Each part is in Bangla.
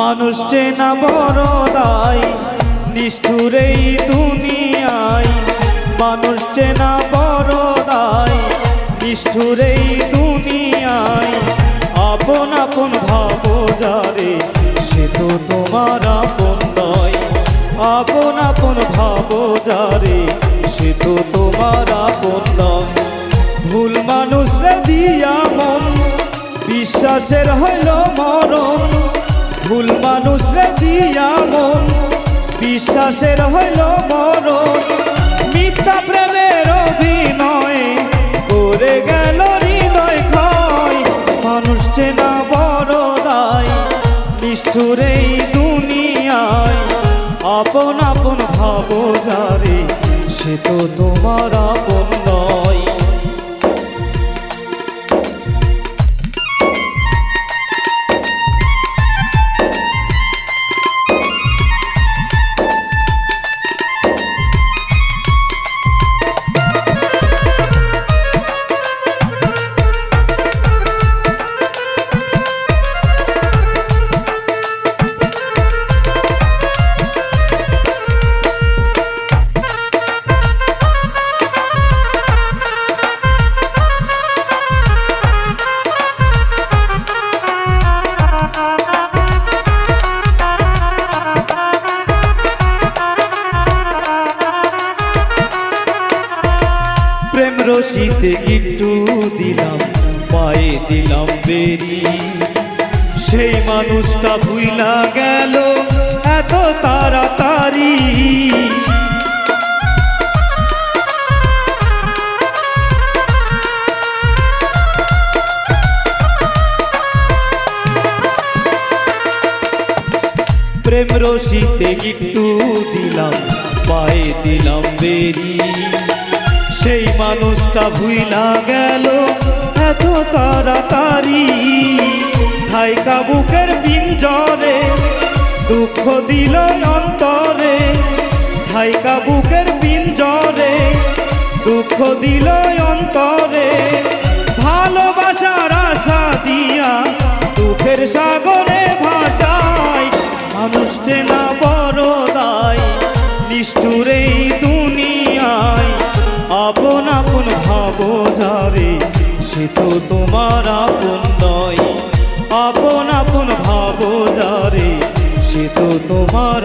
মানুষ চেনা বড় দায় নিষ্ঠুর এই দুনিয়ায়। মানুষ চেনা বড় দায় নিষ্ঠুর এই দুনিয়ায়। আপন আপন ভাব যারে, সে তো তোমার আপন নয়। আপন আপন ভাব যারে, সে তো তোমার আপন নয়। ভুল মানুষ রে দিয়া মন, বিশ্বাসের হইল মরণ। ভুল মানুষ রে দিয়া মন বিশ্বাসের হইল মরণ। মিথ্যা প্রেমের অভিনয়। করে গেল হৃদয় ক্ষয়। মানুষ চেনা বড় দায়। নিষ্ঠুর এই দুনিয়ায়। আপন আপন ভাব যারে। সে তো তোমার আপন রশিতে গিট্টু দিলাম, পায়ে দিলাম বেরি। সেই মানুষটা ভুইলা গেল, এত তাড়াতাড়ি। প্রেম রশিতে গিট্টু দিলাম, পায়ে দিলাম বেরি। মানুষটা ভুইলা গেল। এত তাড়াতাড়ি ভাই কাবুকের পিঞ্জরে দুঃখ দিল অন্তরে। ভাই কাবুকের পিঞ্জরে দুঃখ দিল অন্তরে। ভালোবাসার আশা যারে সে তো তোমার আপন নয়। আপন আপন ভাবো যারে সে তো তোমার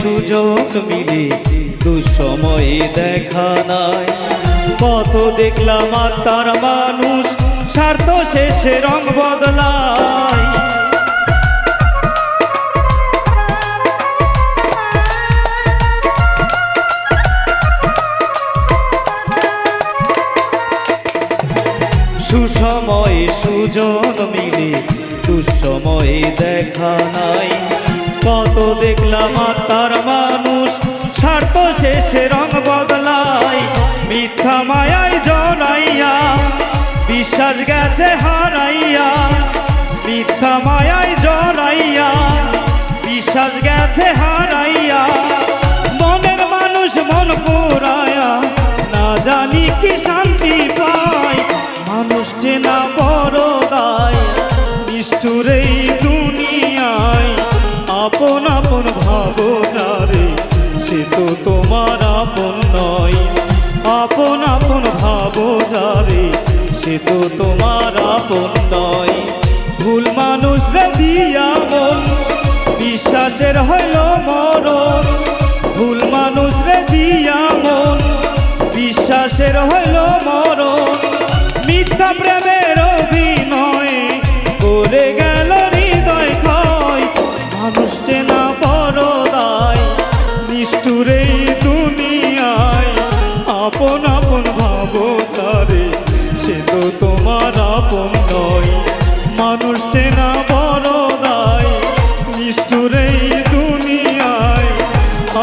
সুযোগ মিলে দুঃসময়ে দেখা নাই। কত দেখলাম আত্মার মানুষ স্বার্থ শেষে রং বদলায়। সুসময়ে সুজন মিলে দুঃসময়ে দেখা নাই। কত দেখলাম তার মানুষ। স্বার্থ শেষে রং বদলায়, মিথ্যা মায়ায় জড়াইয়া, বিশ্বাস গেছে হারাইয়া, মিথ্যা মায়ায় জড়াইয়া, বিশ্বাস গেছে হারাইয়া। মনের মানুষ মন পুরায়া, না জানি কি শান্তি পায়। মানুষ চেনা বড় দায়, নিষ্ঠুর এই দুনিয়ায় আপন আপন ভাব যারে সে তো তোমার আপন নয়। আপন আপন ভাব যারে সে তো তোমার আপন নয়। ভুল মানুষরা দিয়া মন, বিশ্বাসের হইল মরণ। সে তো তোমার আপন নয় মানুষ চেনা বড় দায় নিষ্ঠুরেই দুনিয়ায়।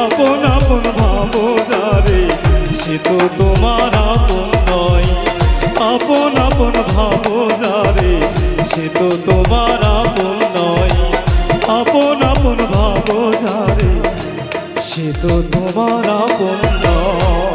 আপন আপন ভাবো যারে সে তো তোমার আপন নয় আপন আপন ভাবো যারে সে তো তোমার আপন নয় আপন আপন ভাবো যারে সে তো তোমার আপন নয়।